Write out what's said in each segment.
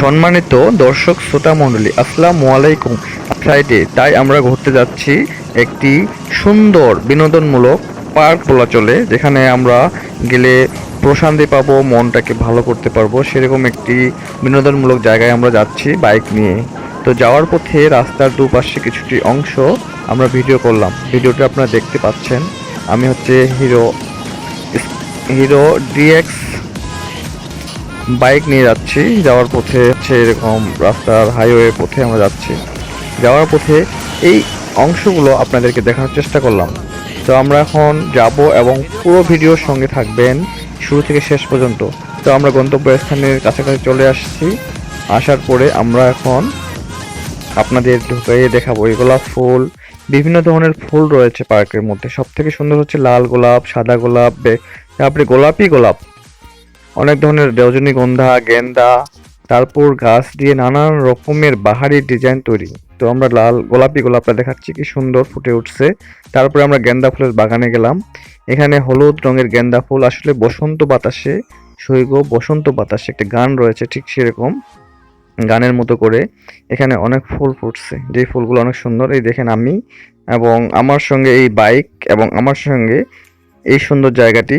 সম্মানিত দর্শক শ্রোতা মণ্ডলী, আসসালামু আলাইকুম। ফ্রাইডে তাই আমরা ঘুরতে যাচ্ছি একটি সুন্দর বিনোদনমূলক পার্ক বলা চলে যেখানে আমরা গেলে প্রশান্তি পাবো, মনটাকে ভালো করতে পারব। সেরকম একটি বিনোদনমূলক জায়গায় আমরা যাচ্ছি বাইক নিয়ে। তো যাওয়ার পথে রাস্তার দুপাশে কিছুটি অংশ আমরা ভিডিও করলাম। ভিডিওটা আপনারা দেখতে পাচ্ছেন। আমি হচ্ছে হিরো হিরো ডিএক্স বাইক নিয়ে যাচ্ছি। যাওয়ার পথে হচ্ছে এরকম রাস্তার হাইওয়ে পথে আমরা যাচ্ছি। যাওয়ার পথে এই অংশগুলো আপনাদেরকে দেখানোর চেষ্টা করলাম। তো আমরা এখন যাব এবং পুরো ভিডিওর সঙ্গে থাকবেন শুরু থেকে শেষ পর্যন্ত। তো আমরা গন্তব্যস্থানের কাছাকাছি চলে আসছি। আসার পরে আমরা এখন আপনাদের ঢুকিয়ে দেখাবো। এই গোলাপ ফুল, বিভিন্ন ধরনের ফুল রয়েছে পার্কের মধ্যে। সব থেকে সুন্দর হচ্ছে লাল গোলাপ, সাদা গোলাপ তারপরে গোলাপি গোলাপ। অনেক ধরনের রজনীগন্ধা গেন্দা, তারপর গাছ দিয়ে নানান রকমের বাহারি ডিজাইন তৈরি। তো আমরা লাল গোলাপি গোলাপটা দেখাচ্ছি, কি সুন্দর ফুটে উঠছে। তারপরে আমরা গেন্দা ফুলের বাগানে গেলাম। এখানে হলুদ রঙের গেন্দা ফুল, আসলে বসন্ত বাতাসে, সৈগ বসন্ত বাতাসে একটা গান রয়েছে ঠিক সেরকম, গানের মতো করে। এখানে অনেক ফুল ফুটছে, যে ফুলগুলো অনেক সুন্দর, এই দেখেন আমি। এবং আমার সঙ্গে এই বাইক এবং আমার সঙ্গে এই সুন্দর জায়গাটি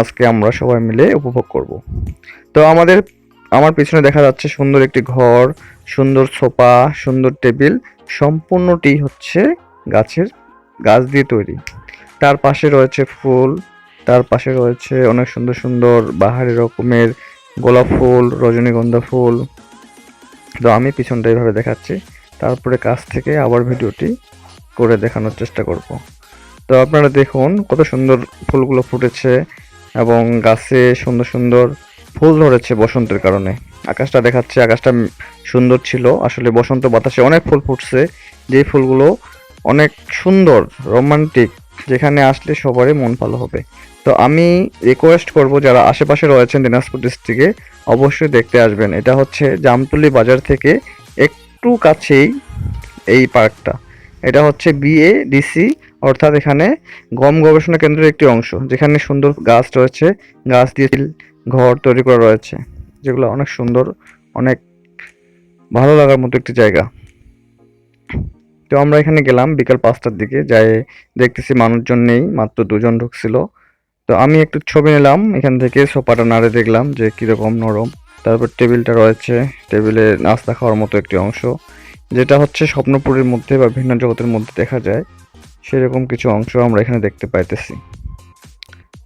আজকে আমরা সবাই মিলে উপভোগ করব। তো আমাদের, আমার পিছনে দেখা যাচ্ছে সুন্দর একটি ঘর, সুন্দর সোফা, সুন্দর টেবিল, সম্পূর্ণটি হচ্ছে গাছের গাছ দিয়ে তৈরি। তার পাশে রয়েছে ফুল, তার পাশে রয়েছে অনেক সুন্দর সুন্দর বাহারি রকমের গোলাপ ফুল, রজনীগন্ধা ফুল। তো আমি পিছনটা এইভাবে দেখাচ্ছি, তারপরে কাছ থেকে আবার ভিডিওটি করে দেখানোর চেষ্টা করব। তো আপনারা দেখুন কত সুন্দর ফুলগুলো ফুটেছে এবং গাছে সুন্দর সুন্দর ফুল ধরেছে বসন্তের কারণে। আকাশটা দেখাচ্ছে, আকাশটা সুন্দর ছিল। আসলে বসন্ত বাতাসে অনেক ফুল ফুটছে। যে ফুলগুলো অনেক সুন্দর, রোমান্টিক, যেখানে আসলে সবারই মন ভালো হবে। তো আমি রিকোয়েস্ট করব, যারা আশেপাশে রয়েছেন দিনাজপুর ডিস্ট্রিক্টে অবশ্যই দেখতে আসবেন। এটা হচ্ছে জামতুলি বাজার থেকে একটু কাছেই এই পার্কটা। এটা হচ্ছে বিএ ডিসি অর্থাৎ এখানে গম গবেষণা কেন্দ্রের একটি অংশ, যেখানে সুন্দর গাছ রয়েছে, গাছ দিয়ে ঘর তৈরি করা রয়েছে, যেগুলো অনেক সুন্দর, অনেক ভালো লাগার মতো একটি জায়গা। তো আমরা এখানে গেলাম বিকাল পাঁচটার দিকে, যাই দেখতেছি মানুষজন নেই, মাত্র দুজন ঢুকছিল। তো আমি একটু ছবি নিলাম, এখান থেকে সোফাটা নাড়ে দেখলাম যে কীরকম নরম। তারপর টেবিলটা রয়েছে, টেবিলে নাস্তা খাওয়ার মতো একটি অংশ, যেটা হচ্ছে স্বপ্নপুরীর মধ্যে বা ভিন্ন জগতের মধ্যে দেখা যায়। সেরকম কিছু অংশ আমরা এখানে দেখতে পাইতেছি।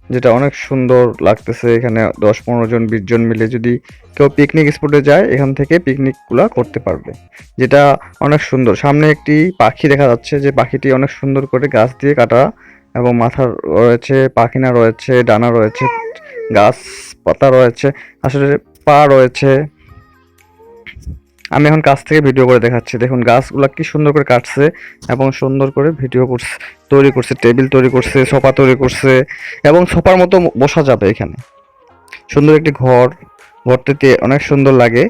যেটা অনেক সুন্দর লাগতেছে এখানে দশ পনেরো জন, বিশ জন মিলে যদি কেউ পিকনিক স্পটে যায়, এখান থেকে পিকনিকগুলো করতে পারবে। যেটা অনেক সুন্দর। সামনে একটি পাখি দেখা যাচ্ছে, যে পাখিটি অনেক সুন্দর করে গাছ দিয়ে কাটা এবং মাথা রয়েছে, পাখিনা রয়েছে, ডানা রয়েছে, গাছ পাতা রয়েছে, আসলে পা রয়েছে। আমি এখন কাছ থেকে ভিডিও করে দেখাচ্ছি। দেখুন, গাছগুলো কি সুন্দর করে কাটছে এবং সুন্দর করে ভিডিও করছে, তৈরি করছে টেবিল তৈরি করছে সোফা তৈরি করছে এবং সোফার মতো বসা যাবে এখানে। সুন্দর একটি ঘর, ঘরটিতে অনেক সুন্দর লাগে।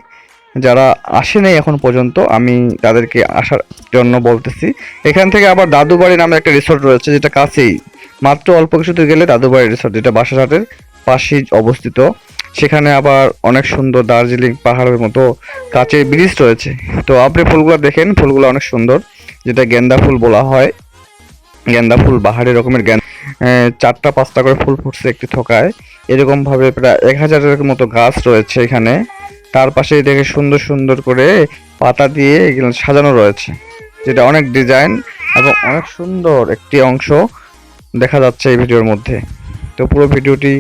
যারা আসে এখন পর্যন্ত, আমি তাদেরকে আসার জন্য বলতেছি। এখান থেকে আবার দাদুবাড়ি নামে একটা রিসোর্ট রয়েছে, যেটা কাছেই। মাত্র অল্প কিছুতে গেলে দাদুবাড়ি রিসোর্ট যেটা বাসাঘাটের পাশেই অবস্থিত। সেখানে আবার অনেক সুন্দর দার্জিলিং পাহাড়ের মতো কাচের ব্রিজ রয়েছে। তো আপনি ফুলগুলো দেখেন, ফুলগুলো অনেক সুন্দর, যেটা গেন্দা ফুল বলা হয়। গেন্দা ফুল, বাহারি রকমের গেন্দা চারটা পাঁচটা করে ফুল ফুটছে একটি থোকায়। এরকম ভাবে প্রায় এক হাজারের মতো গাছ রয়েছে এখানে। তার পাশে দেখে সুন্দর সুন্দর করে পাতা দিয়ে এগুলো সাজানো রয়েছে। যেটা অনেক ডিজাইন এবং অনেক সুন্দর একটি অংশ দেখা যাচ্ছে এই ভিডিওর মধ্যে। তো পুরো ভিডিওটি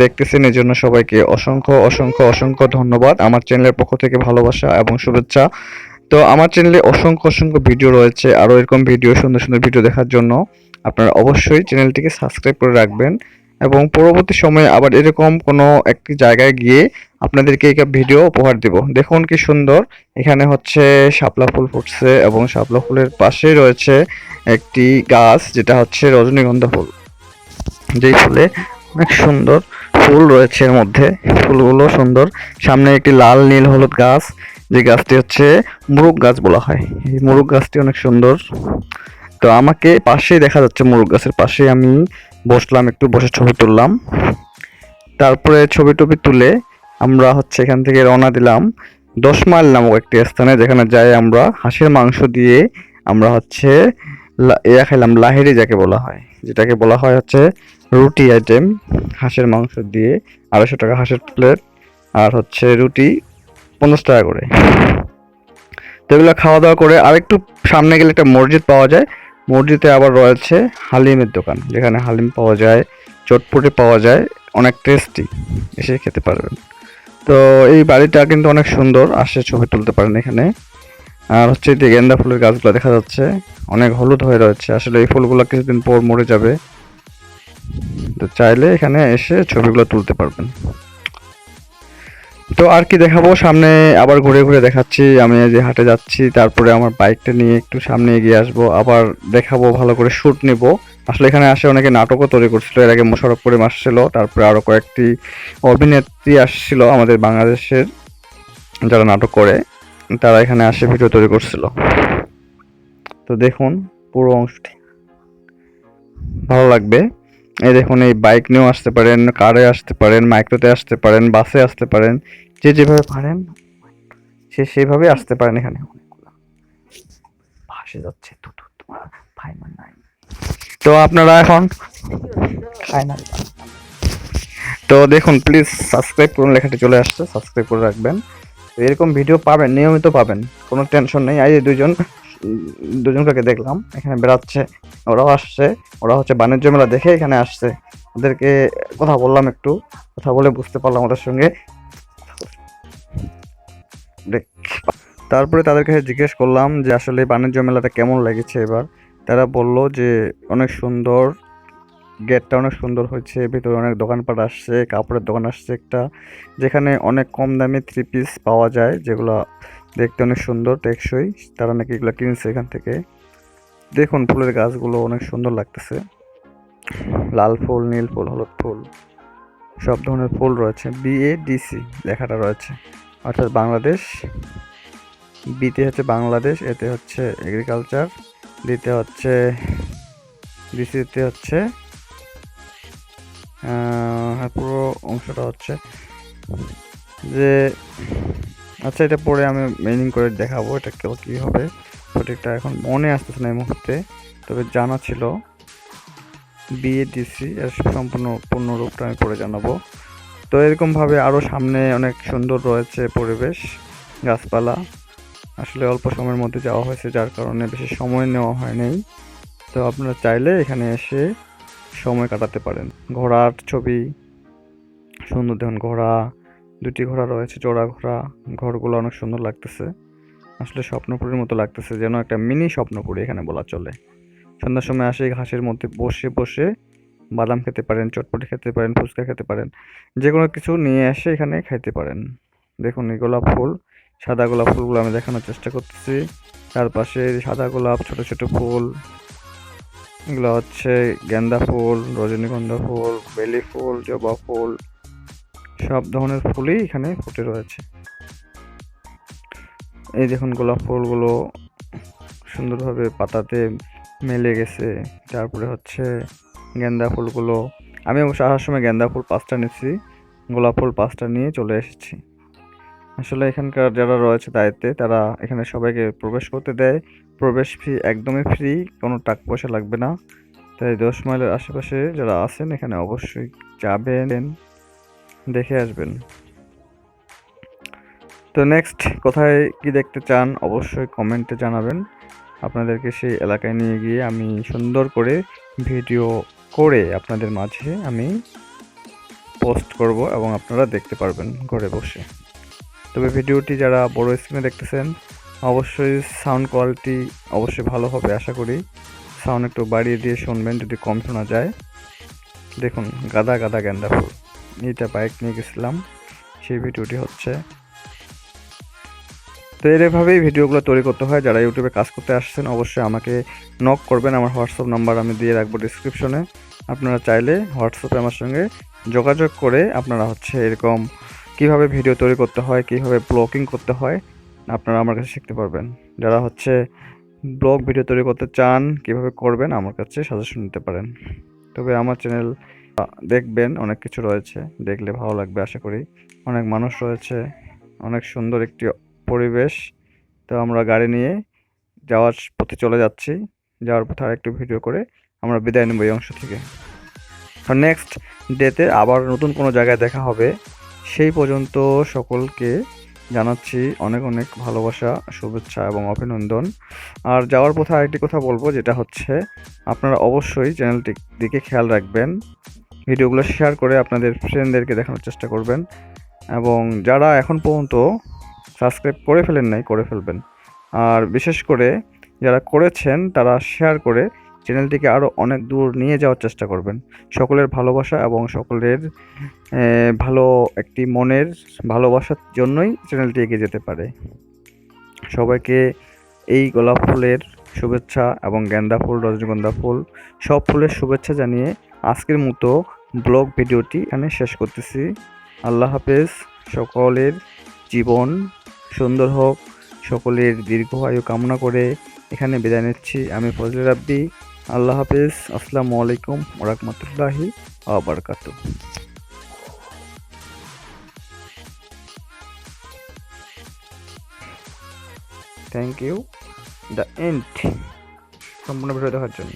দেখতেছেন এই জন্য সবাইকে অসংখ্য অসংখ্য অসংখ্য ধন্যবাদ আমার চ্যানেলের পক্ষ থেকে ভালোবাসা এবং শুভেচ্ছা। তো আমার চ্যানেলে অসংখ্য অসংখ্য ভিডিও রয়েছে, আরও এরকম ভিডিও, সুন্দর সুন্দর ভিডিও দেখার জন্য। আপনারা অবশ্যই চ্যানেলটিকে সাবস্ক্রাইব করে রাখবেন এবং পরবর্তী সময়ে আবার এরকম কোনো একটি জায়গায় গিয়ে আপনাদেরকে এই ভিডিও উপহার দেব। দেখুন কি সুন্দর, এখানে হচ্ছে শাপলা ফুল ফুটছে এবং শাপলা ফুলের পাশেই রয়েছে একটি গাছ, যেটা হচ্ছে রজনীগন্ধা ফুল। যেই ফুলে অনেক সুন্দর ফুল রয়েছে এর মধ্যে। ফুলগুলো সুন্দর। সামনে একটি লাল, নীল, হলুদ গাছ। যে গাছটি হচ্ছে মুরুগ গাছ বলা হয়। এই মুরুগ গাছটি অনেক সুন্দর। তো আমাকে পাশেই দেখা যাচ্ছে মুরুগ গাছের পাশে আমি বসলাম, একটু বসে ছবি তুললাম। তারপরে ছবি টবি তুলে আমরা হচ্ছে এখান থেকে রওনা দিলাম দশ মাইল নামক একটি স্থানে, যেখানে যাই আমরা হাঁসের মাংস দিয়ে আমরা হচ্ছে ইয়া খেলাম লাহেরি যাকে বলা হয়। যেটাকে বলা হয় হচ্ছে রুটি আইটেম হাঁসের মাংস দিয়ে আড়াইশো টাকা হাঁসের প্লেট আর হচ্ছে রুটি পঞ্চাশ টাকা করে। তো এগুলো খাওয়া দাওয়া করে আরেকটু সামনে গেলে একটা মসজিদ পাওয়া যায়। মসজিদে আবার রয়েছে হালিমের দোকান, যেখানে হালিম পাওয়া যায়, চটপটি পাওয়া যায়, অনেক টেস্টি এসে খেতে পারবেন। তো এই বাড়িটা কিন্তু অনেক সুন্দর, আসে ছবি তুলতে পারেন এখানে। আর হচ্ছে যে গেন্দা ফুলের গাছগুলো দেখা যাচ্ছে, অনেক হলুদ হয়ে রয়েছে। আসলে এই ফুলগুলো কিছুদিন পর মরে যাবে। তো চাইলে এখানে এসে ছবিগুলো তুলতে পারবেন। তো আর কি দেখাবো? সামনে আবার ঘুরে ঘুরে দেখাচ্ছি। আমি যে হাটে যাচ্ছি, তারপরে আমার বাইকটা নিয়ে একটু সামনে এগিয়ে আসব। আবার দেখাবো, ভালো করে শ্যুট নিব। আসলে এখানে আসে অনেকে নাটকও তৈরি করছিল। এর আগে মোশারফ করিম আসছিল, তারপরে আরও কয়েকটি অভিনেত্রী আসছিল আমাদের বাংলাদেশের, যারা নাটক করে। তারা এখানে আসে ভিডিও তৈরি করছিল। তো দেখুন, পুরো অংশটি। ভালো লাগবে। এই দেখুন, এই বাইক নিয়েও আসতে পারেন, কারে আসতে পারেন, মাইক্রোতে আসতে পারেন, বাসে আসতে পারেন, যে যেভাবে পারেন, সে সেভাবে আসতে পারেন এখানে। ভাসে যাচ্ছে তু আপনারা এখন তো দেখুন প্লিজ সাবস্ক্রাইব করুন, লেখাটি চলে আসছে সাবস্ক্রাইব করে রাখবেন। এরকম ভিডিও পাবেন, নিয়মিত পাবেন, কোনো টেনশন নেই। এই দুজন দুজনকে দেখলাম, এখানে বেড়াচ্ছে, ওরাও আসছে, ওরা হচ্ছে বাণিজ্য মেলা দেখে এখানে আসছে। ওদেরকে কথা বললাম একটু, কথা বলে বুঝতে পারলাম ওদের সঙ্গে। তারপরে তাদের কাছে জিজ্ঞেস করলাম যে, আসলে বাণিজ্য মেলাটা কেমন লেগেছে এবার? তারা বলল যে, অনেক সুন্দর গেটটা অনেক সুন্দর হয়েছে, ভিতরে অনেক দোকানপাট আসছে, কাপড়ের দোকান আসছে একটা, যেখানে অনেক কম দামে থ্রি পিস পাওয়া যায়, যেগুলো দেখতে অনেক সুন্দর, টেকসই, তারা নাকি এগুলো কিনছে এখান থেকে। দেখুন ফুলের গাছগুলো অনেক সুন্দর লাগতেছে। লাল ফুল, নীল ফুল, হলুদ ফুল, সব ধরনের ফুল রয়েছে। বিএডিসি লেখাটা রয়েছে। অর্থাৎ বাংলাদেশ বিতে হচ্ছে বাংলাদেশ, এতে হচ্ছে এগ্রিকালচার ডিতে হচ্ছে ডিসিতে হচ্ছে পুরো অংশটা হচ্ছে যে আচ্ছা এটা পরে আমি মেনিং করে দেখাবো এটা কেউ কী হবে। সঠিকটা এখন মনে আসতেছে না এই মুহূর্তে, তবে জানা ছিল। বিএডিসি এর সম্পূর্ণ পূর্ণরূপটা আমি পরে জানাব। তো এরকমভাবে আরও সামনে অনেক সুন্দর রয়েছে পরিবেশ, গাছপালা। আসলে অল্প সময়ের মধ্যে যাওয়া হয়েছে, যার কারণে বেশি সময় নেওয়া হয়নি। তো আপনারা চাইলে এখানে এসে সময় কাটাতে পারেন। ঘোড়ার ছবি, সুন্দর দেখুন ঘোড়া, দুটি ঘোড়া রয়েছে জোড়া ঘোড়া, ঘরগুলো অনেক সুন্দর লাগতেছে। আসলে স্বপ্নপুরীর মতো লাগতেছে, যেন একটা মিনি স্বপ্নপুরী এখানে বলা চলে। সন্ধ্যার সময় আসে ঘাসের মধ্যে বসে বসে বাদাম খেতে পারেন, চটপটি খেতে পারেন, ফুচকা খেতে পারেন যে কোনো কিছু নিয়ে এসে এখানে খাইতে পারেন। দেখুন এই গোলাপ ফুল, সাদা গোলাপ ফুলগুলো আমি দেখানোর চেষ্টা করতেছি। তার পাশে সাদা গোলাপ, ছোট ছোট ফুল এগুলো হচ্ছে গেন্দা ফুল, রজনীগন্ধা ফুল, বেলি ফুল, জবা ফুল, সব ধরনের ফুলই এখানে ফুটে রয়েছে। এই দেখুন গোলাপ ফুলগুলো সুন্দরভাবে পাতাতে মেলে গেছে। তারপরে হচ্ছে গেন্দা ফুলগুলো। আমি অবশ্য আসার সময় গেন্দা ফুল পাঁচটা নিয়েছি, গোলাপ ফুল পাঁচটা নিয়ে চলে এসেছি। আসলে এখানকার যারা রয়েছে দায়িত্বে, তারা এখানে সবাইকে প্রবেশ করতে দেয়। প্রবেশ ফি একদমই ফ্রি কোনো টাকা পয়সা লাগবে না। তাই দশ মাইলের আশেপাশে যারা আছেন, এখানে অবশ্যই যাবেন, দেখে আসবেন। তো নেক্সট কোথায় কি দেখতে চান, অবশ্যই কমেন্টে জানাবেন। আপনাদেরকে সেই এলাকায় নিয়ে গিয়ে আমি সুন্দর করে ভিডিও করে আপনাদের মাঝে আমি পোস্ট করব এবং আপনারা দেখতে পারবেন ঘরে বসে। তবে ভিডিওটি যারা বড় স্ক্রিনে দেখতেছেন অবশ্যই সাউন্ড কোয়ালিটি অবশ্যই ভালো হবে, আশা করি। সাউন্ড একটু বাড়িয়ে দিয়ে শুনবেন, যদি কম শোনা যায়। দেখুন, গাদা গাদা গেন্দা ফুল। এইটা বাইক নিয়ে গেছিলাম, সেই ভিডিওটি হচ্ছে। তো এরভাবেই ভিডিওগুলো তৈরি করতে হয়। যারা ইউটিউবে কাজ করতে আসছেন, অবশ্যই আমাকে নক করবেন। আমার হোয়াটসঅ্যাপ নাম্বার আমি দিয়ে রাখব ডিসক্রিপশনে আপনারা চাইলে হোয়াটসঅ্যাপে আমার সঙ্গে যোগাযোগ করে আপনারা হচ্ছে এরকম কীভাবে ভিডিও তৈরি করতে হয়, কীভাবে ব্লগিং করতে হয় আপনারা আমার কাছে শিখতে পারবেন। যারা হচ্ছে ব্লগ ভিডিও তৈরি করতে চান, কীভাবে করবেন, আমার কাছে সাজেশন নিতে পারেন। তবে আমার চ্যানেল দেখবেন, অনেক কিছু রয়েছে। দেখলে ভালো লাগবে, আশা করি। অনেক মানুষ রয়েছে, অনেক সুন্দর একটি পরিবেশ। তো আমরা গাড়ি নিয়ে যাওয়ার পথে চলে যাচ্ছি। যাওয়ার পথে আর একটু ভিডিও করে আমরা বিদায় নেব এই অংশ থেকে। আর নেক্সট ডেতে আবার নতুন কোনো জায়গায় দেখা হবে। সেই পর্যন্ত সকলকে জানাচ্ছি অনেক অনেক ভালোবাসা, শুভেচ্ছা এবং অভিনন্দন। আর যাওয়ার পথে আরেকটি কথা বলব, যেটা হচ্ছে আপনারা অবশ্যই চ্যানেলটির দিকে খেয়াল রাখবেন, ভিডিওগুলো শেয়ার করে আপনাদের ফ্রেন্ডদেরকে দেখানোর চেষ্টা করবেন এবং যারা এখন পর্যন্ত সাবস্ক্রাইব করে ফেলেন নাই, করে ফেলবেন। আর বিশেষ করে যারা করেছেন, তারা শেয়ার করে চ্যানেলটিকে আরও অনেক দূর নিয়ে যাওয়ার চেষ্টা করবেন। সকলের ভালোবাসা এবং সকলের ভালো একটি মনের ভালোবাসার জন্যই চ্যানেলটি এগিয়ে যেতে পারে। সবাইকে এই গোলাপ ফুলের শুভেচ্ছা এবং গেন্দা ফুল, রজনীগন্ধা ফুল, সব ফুলের শুভেচ্ছা জানিয়ে আজকের মতো ব্লগ ভিডিওটি এখানে শেষ করতেছি। আল্লাহ হাফেজ। সকলের জীবন সুন্দর হোক। সকলের দীর্ঘ আয়ু কামনা করে এখানে বিদায় নিচ্ছি। আমি ফজলে রাব্বি। আল্লাহ হাফেজ আসসালামু আলাইকুম ওরহমতুল্লাহি আবরকাত থ্যাংক ইউ দ্য এন্ড সম্পূর্ণ ভিডিও দেখার জন্য।